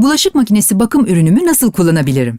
Bulaşık makinesi bakım ürünümü nasıl kullanabilirim?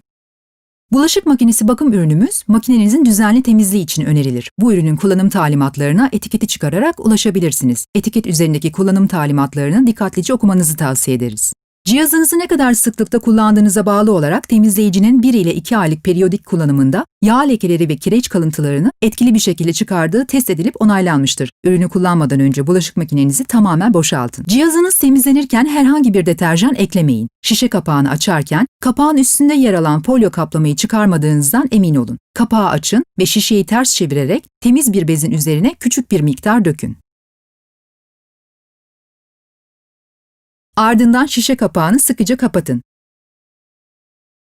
Bulaşık makinesi bakım ürünümüz makinenizin düzenli temizliği için önerilir. Bu ürünün kullanım talimatlarına etiketi çıkararak ulaşabilirsiniz. Etiket üzerindeki kullanım talimatlarını dikkatlice okumanızı tavsiye ederiz. Cihazınızı ne kadar sıklıkta kullandığınıza bağlı olarak temizleyicinin 1 ile 2 aylık periyodik kullanımında yağ lekeleri ve kireç kalıntılarını etkili bir şekilde çıkardığı test edilip onaylanmıştır. Ürünü kullanmadan önce bulaşık makinenizi tamamen boşaltın. Cihazınız temizlenirken herhangi bir deterjan eklemeyin. Şişe kapağını açarken kapağın üstünde yer alan folyo kaplamayı çıkarmadığınızdan emin olun. Kapağı açın ve şişeyi ters çevirerek temiz bir bezin üzerine küçük bir miktar dökün. Ardından şişe kapağını sıkıca kapatın.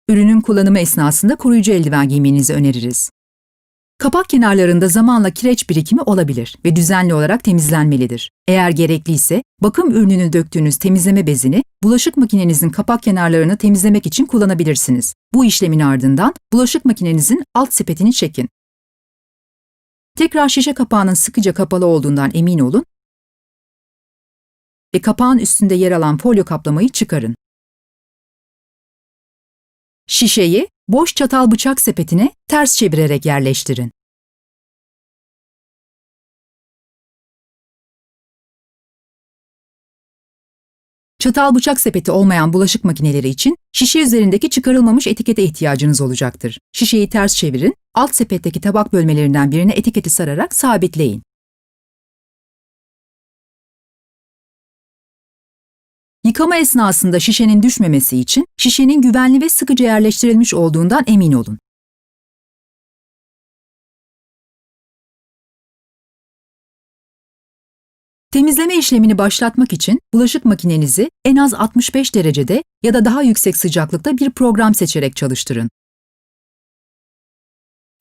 Ürünün kullanımı esnasında koruyucu eldiven giymenizi öneririz. Kapak kenarlarında zamanla kireç birikimi olabilir ve düzenli olarak temizlenmelidir. Eğer gerekliyse bakım ürününü döktüğünüz temizleme bezini bulaşık makinenizin kapak kenarlarını temizlemek için kullanabilirsiniz. Bu işlemin ardından bulaşık makinenizin alt sepetini çekin. Tekrar şişe kapağının sıkıca kapalı olduğundan emin olun ve kapağın üstünde yer alan folyo kaplamayı çıkarın. Şişeyi boş çatal bıçak sepetine ters çevirerek yerleştirin. Çatal bıçak sepeti olmayan bulaşık makineleri için şişe üzerindeki çıkarılmamış etikete ihtiyacınız olacaktır. Şişeyi ters çevirin, alt sepetteki tabak bölmelerinden birine etiketi sararak sabitleyin. Yıkama esnasında şişenin düşmemesi için şişenin güvenli ve sıkıca yerleştirilmiş olduğundan emin olun. Temizleme işlemini başlatmak için bulaşık makinenizi en az 65 derecede ya da daha yüksek sıcaklıkta bir program seçerek çalıştırın.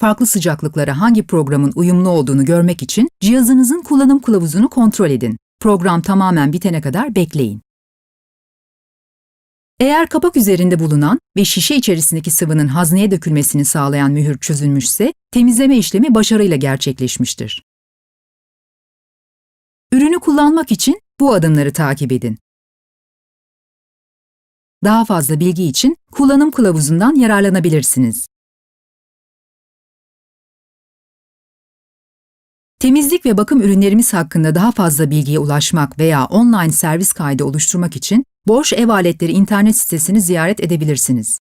Farklı sıcaklıklara hangi programın uyumlu olduğunu görmek için cihazınızın kullanım kılavuzunu kontrol edin. Program tamamen bitene kadar bekleyin. Eğer kapak üzerinde bulunan ve şişe içerisindeki sıvının hazneye dökülmesini sağlayan mühür çözülmüşse, temizleme işlemi başarıyla gerçekleşmiştir. Ürünü kullanmak için bu adımları takip edin. Daha fazla bilgi için kullanım kılavuzundan yararlanabilirsiniz. Temizlik ve bakım ürünlerimiz hakkında daha fazla bilgiye ulaşmak veya online servis kaydı oluşturmak için Boş Ev Aletleri internet sitesini ziyaret edebilirsiniz.